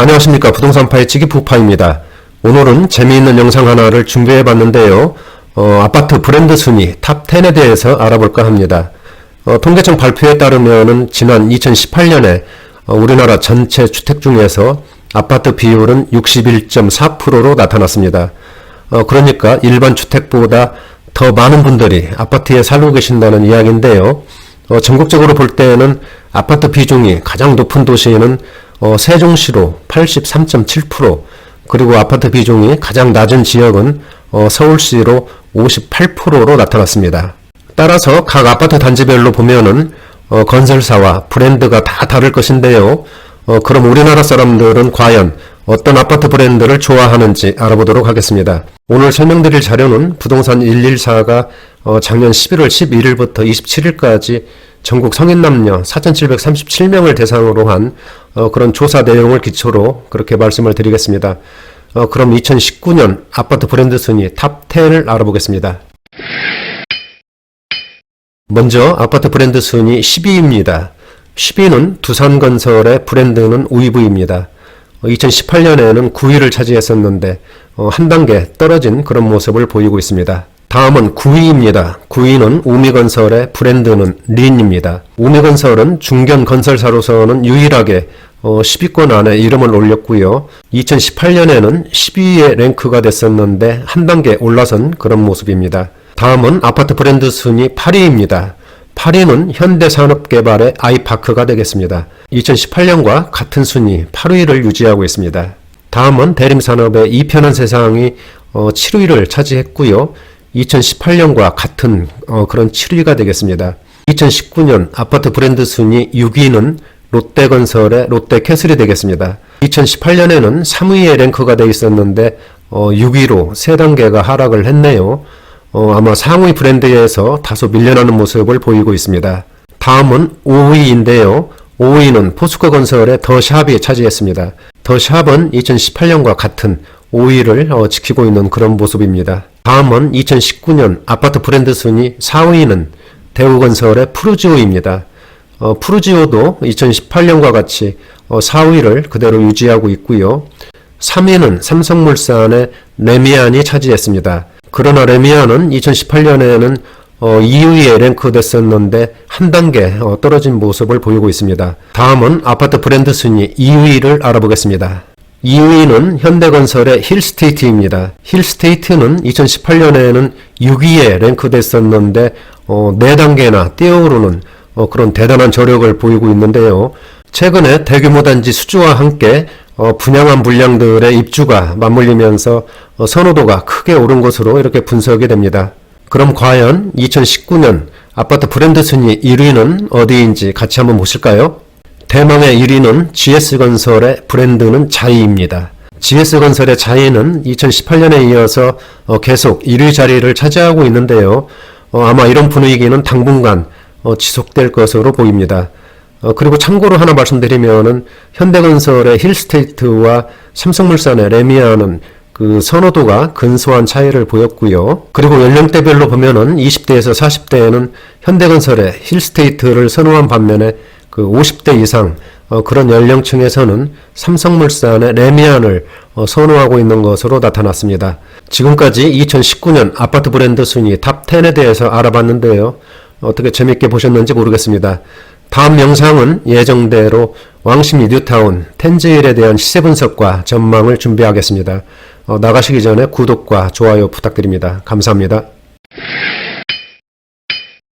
안녕하십니까 부동산 파헤치기 부파입니다. 오늘은 재미있는 영상 하나를 준비해 봤는데요. 어, 아파트 브랜드 순위 탑 10에 대해서 알아볼까 합니다. 어, 통계청 발표에 따르면은 지난 2018년에 어, 우리나라 전체 주택 중에서 아파트 비율은 61.4%로 나타났습니다. 어, 그러니까 일반 주택보다 더 많은 분들이 아파트에 살고 계신다는 이야기인데요. 어, 전국적으로 볼 때는 아파트 비중이 가장 높은 도시는 어, 세종시로 83.7%, 그리고 아파트 비중이 가장 낮은 지역은 어, 서울시로 58%로 나타났습니다. 따라서 각 아파트 단지별로 보면은 어, 건설사와 브랜드가 다 다를 것인데요. 어, 그럼 우리나라 사람들은 과연 어떤 아파트 브랜드를 좋아하는지 알아보도록 하겠습니다. 오늘 설명드릴 자료는 부동산 114가 어, 작년 11월 11일부터 27일까지 전국 성인 남녀 4,737명을 대상으로 한 어, 그런 조사 내용을 기초로 그렇게 말씀을 드리겠습니다. 어, 그럼 2019년 아파트 브랜드 순위 탑 10을 알아보겠습니다. 먼저 아파트 브랜드 순위 10위입니다. 10위는 두산건설의 브랜드는 우이브입니다. 2018년에는 9위를 차지했었는데 어, 한 단계 떨어진 그런 모습을 보이고 있습니다. 다음은 9위입니다. 9위는 우미건설의 브랜드는 린입니다. 우미건설은 중견 건설사로서는 유일하게 어, 10위권 안에 이름을 올렸고요. 2018년에는 10위에 랭크가 됐었는데 한 단계 올라선 그런 모습입니다. 다음은 아파트 브랜드 순위 8위입니다. 8위는 현대산업개발의 아이파크가 되겠습니다. 2018년과 같은 순위 8위를 유지하고 있습니다. 다음은 대림산업의 이편한 세상이 어, 7위를 차지했고요. 2018년과 같은 어, 그런 7위가 되겠습니다. 2019년 아파트 브랜드 순위 6위는 롯데건설의 롯데캐슬이 되겠습니다. 2018년에는 3위에 랭크가 돼 있었는데 어, 6위로 3단계가 하락을 했네요. 어, 아마 상위 브랜드에서 다소 밀려나는 모습을 보이고 있습니다. 다음은 5위인데요. 5위는 포스코 건설의 더샵이 차지했습니다. 더샵은 2018년과 같은 5위를 어, 지키고 있는 그런 모습입니다. 다음은 2019년 아파트 브랜드 순위 4위는 대우건설의 푸르지오입니다. 어, 푸르지오도 2018년과 같이 어, 4위를 그대로 유지하고 있고요. 3위는 삼성물산의 레미안이 차지했습니다. 그러나 레미안은 2018년에는 어, 2위에 랭크됐었는데 한 단계 어, 떨어진 모습을 보이고 있습니다. 다음은 아파트 브랜드 순위 2위를 알아보겠습니다. 2위는 현대건설의 힐스테이트입니다. 힐스테이트는 2018년에는 6위에 랭크됐었는데 어, 4단계나 뛰어오르는 어, 그런 대단한 저력을 보이고 있는데요. 최근에 대규모 단지 수주와 함께 어, 분양한 물량들의 입주가 맞물리면서 어, 선호도가 크게 오른 것으로 이렇게 분석이 됩니다. 그럼 과연 2019년 아파트 브랜드 순위 1위는 어디인지 같이 한번 보실까요? 대망의 1위는 GS건설의 브랜드는 자이입니다. GS건설의 자이는 2018년에 이어서 어, 계속 1위 자리를 차지하고 있는데요. 어, 아마 이런 분위기는 당분간 어, 지속될 것으로 보입니다. 어, 그리고 참고로 하나 말씀드리면은 현대건설의 힐스테이트와 삼성물산의 레미아는 그 선호도가 근소한 차이를 보였고요. 그리고 연령대별로 보면은 20대에서 40대에는 현대건설의 힐스테이트를 선호한 반면에 그 50대 이상 어, 그런 연령층에서는 삼성물산의 레미안을 어, 선호하고 있는 것으로 나타났습니다. 지금까지 2019년 아파트 브랜드 순위 탑 10에 대해서 알아봤는데요. 어떻게 재밌게 보셨는지 모르겠습니다. 다음 영상은 예정대로 왕십리 뉴타운 텐즈힐에 대한 시세 분석과 전망을 준비하겠습니다. 어, 나가시기 전에 구독과 좋아요 부탁드립니다. 감사합니다.